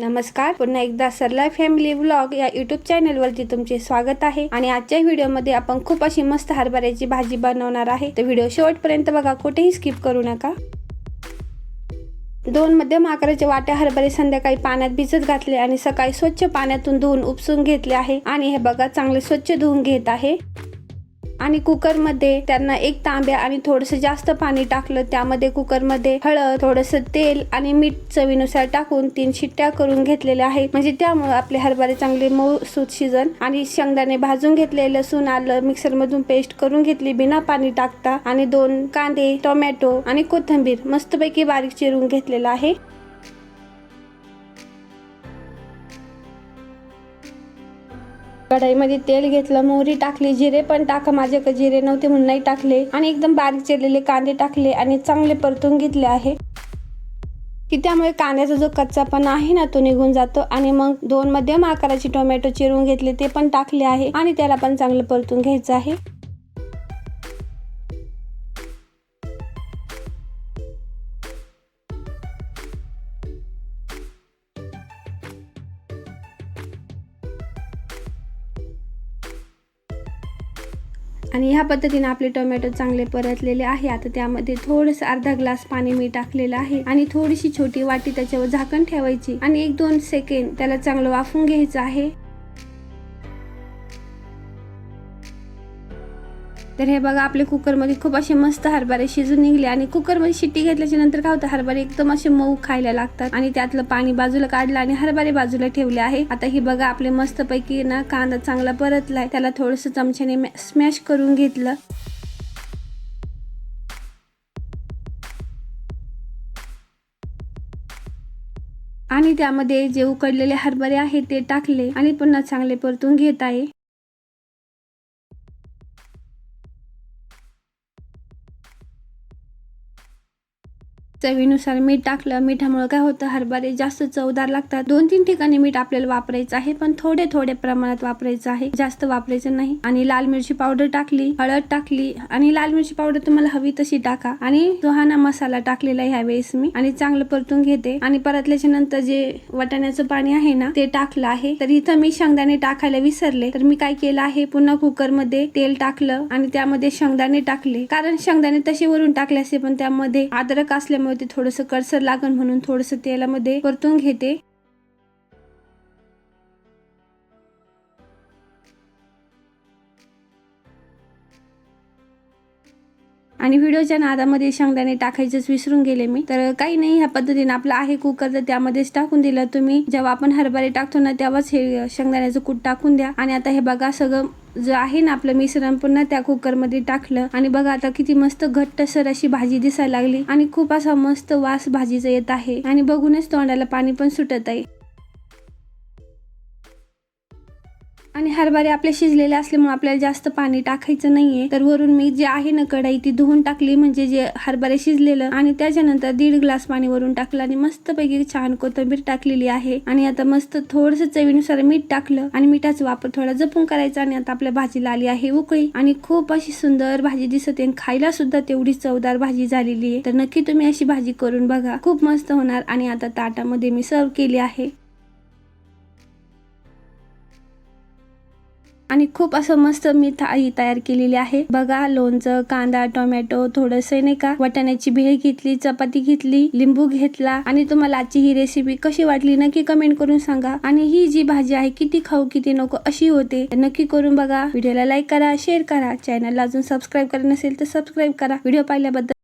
नमस्कार पुन्हा एकदा सरला फॅमिली व्लॉग या युट्यूब चॅनलवरती तुमचे स्वागत आहे. आणि आजच्या व्हिडिओमध्ये आपण खूप अशी मस्त हरभऱ्याची भाजी बनवणार आहे. तर व्हिडिओ शेवटपर्यंत बघा कुठेही स्किप करू नका. दोन मध्यम आकाराच्या वाट्या हरभरे संध्याकाळी पाण्यात भिजत घातले आणि सकाळी स्वच्छ पाण्यातून धुवून उपसून घेतले आहे. आणि हे बघा चांगले स्वच्छ धुवून घेत आहे. आणि कुकरमध्ये त्यांना एक तांब्या आणि थोडस जास्त पाणी टाकलं. त्यामध्ये कुकरमध्ये हळद थोडस तेल आणि मीठ चवीनुसार टाकून तीन शिट्ट्या करून घेतलेल्या आहेत. म्हणजे त्यामुळे आपले हरभरे चांगले मऊ सूत शिजन आणि शेंगदाणे भाजून घेतले लसूण आलं. मिक्सर मधून पेस्ट करून घेतली बिना पाणी टाकता. आणि दोन कांदे टोमॅटो आणि कोथिंबीर मस्तपैकी बारीक चिरून घेतलेला आहे. कढाईमध्ये तेल घेतलं मोहरी टाकली जिरे पण टाका माझ्याकडे जिरे नव्हते म्हणून नाही टाकले. आणि एकदम बारीक चिरलेले कांदे टाकले आणि चांगले परतून घेतले आहे. की त्यामुळे कांद्याचा जो कच्चापणा आहे ना तो निघून जातो. आणि मग दोन मध्यम आकाराचे टोमॅटो चिरून घेतले ते पण टाकले आहे. आणि त्याला पण चांगलं परतून घ्यायचं आहे. आणि ह्या पद्धतीने आपले टोमॅटो चांगले परतलेले आहे. आता त्यामध्ये थोडस अर्धा ग्लास पाणी मी टाकलेलं आहे आणि थोडीशी छोटी वाटी त्याच्यावर झाकण ठेवायची आणि एक दोन सेकंड त्याला चांगलं वाफून घ्यायचं आहे. तर हे बघा आपले कुकरमध्ये खूप असे मस्त हरभरे शिजून निघले आणि कुकरमध्ये शिट्टी घेतल्याच्या नंतर काय होतं हरभरे एकदम असे मऊ खायला लागतात. आणि त्यातलं पाणी बाजूला काढलं आणि हरभरे बाजूला ठेवले आहे. आता हे बघा आपले मस्त पैकी ना कांदा चांगला परतलाय. त्याला थोडस चमच्याने स्मॅश करून घेतलं. आणि त्यामध्ये जे उकडलेले हरभरे आहेत ते टाकले आणि पुन्हा चांगले परतून घेत आहे. चवीनुसार मीठ टाकलं. मिठामुळे काय होतं? हरभरे जास्त चवदार लागतात. दोन तीन ठिकाणी मीठ आपल्याला वापरायचं आहे पण थोडे थोडे प्रमाणात वापरायचं आहे. जास्त वापरायचं नाही. आणि लाल मिरची पावडर टाकली हळद टाकली. आणि लाल मिरची पावडर तुम्हाला हवी तशी टाका. आणि जोहाना मसाला टाकलेला ह्या वेळेस मी. आणि चांगलं परतून घेते. आणि परतल्याच्या नंतर जे वाटाण्याचं पाणी आहे ना ते टाकलं आहे. तर इथं मी शेंगदाणे टाकायला विसरले. तर मी काय केलं आहे? पुन्हा कुकरमध्ये तेल टाकलं. आणि त्यामध्ये शेंगदाणे टाकले. कारण शेंगदाणे तसे वरून टाकले असते पण त्यामध्ये अद्रक असल्यामुळे ते थोडस कडसर लागण म्हणून थोडस तेलामध्ये परतून घेते. आणि व्हिडिओच्या नादामध्ये शेंगदाणे टाकायचंच विसरून गेले मी. तर काही नाही ह्या पद्धतीने आपलं आहे कुकर तर त्यामध्येच टाकून दिलं. तुम्ही जेव्हा आपण हरभरे टाकतो ना तेव्हाच हे शेंगदाण्याचं कूट टाकून द्या. आणि आता हे बघा सगळं जे आहे ना आपलं मिश्रण पुन्हा त्या कुकरमध्ये टाकलं. आणि बघा आता किती मस्त घट्टसर अशी भाजी दिसायला लागली. आणि खूप असा मस्त वास भाजीचा येत आहे. आणि बघूनच तोंडाला पाणी पण सुटत आहे. आणि हरभरे आपले शिजलेले असल्यामुळे आपल्याला जास्त पाणी टाकायचं नाहीये. तर वरून मी जे आहे ना कढाई ती धुवून टाकली म्हणजे जे हरभरे शिजलेलं. आणि त्याच्यानंतर दीड ग्लास पाणी वरून टाकलं आणि मस्तपैकी छान कोथिंबीर टाकलेली आहे. आणि आता मस्त थोडस चवीनुसार मीठ टाकलं आणि मिठाचा वापर थोडा जपून करायचा आणि आता आपल्या भाजीला आली आहे उकळी. आणि खूप अशी सुंदर भाजी दिसते आणि खायला सुद्धा तेवढी चवदार भाजी झालेली आहे. तर नक्की तुम्ही अशी भाजी करून बघा. खूप मस्त होणार आणि आता ताटामध्ये मी सर्व केली आहे. आणि खूप असं मस्त मी थाळी तयार केलेली आहे. बघा लोणचं कांदा टोमॅटो थोडस नाही का वाटाण्याची भेळ घेतली चपाती घेतली लिंबू घेतला. आणि तुम्हाला आजची ही रेसिपी कशी वाटली नक्की कमेंट करून सांगा. आणि ही जी भाजी आहे किती खाऊ किती नको अशी होते नक्की करून बघा. व्हिडिओला लाईक करा शेअर करा. चॅनलला अजून सबस्क्राईब करा नसेल तर सबस्क्राईब करा. व्हिडिओ पाहिल्याबद्दल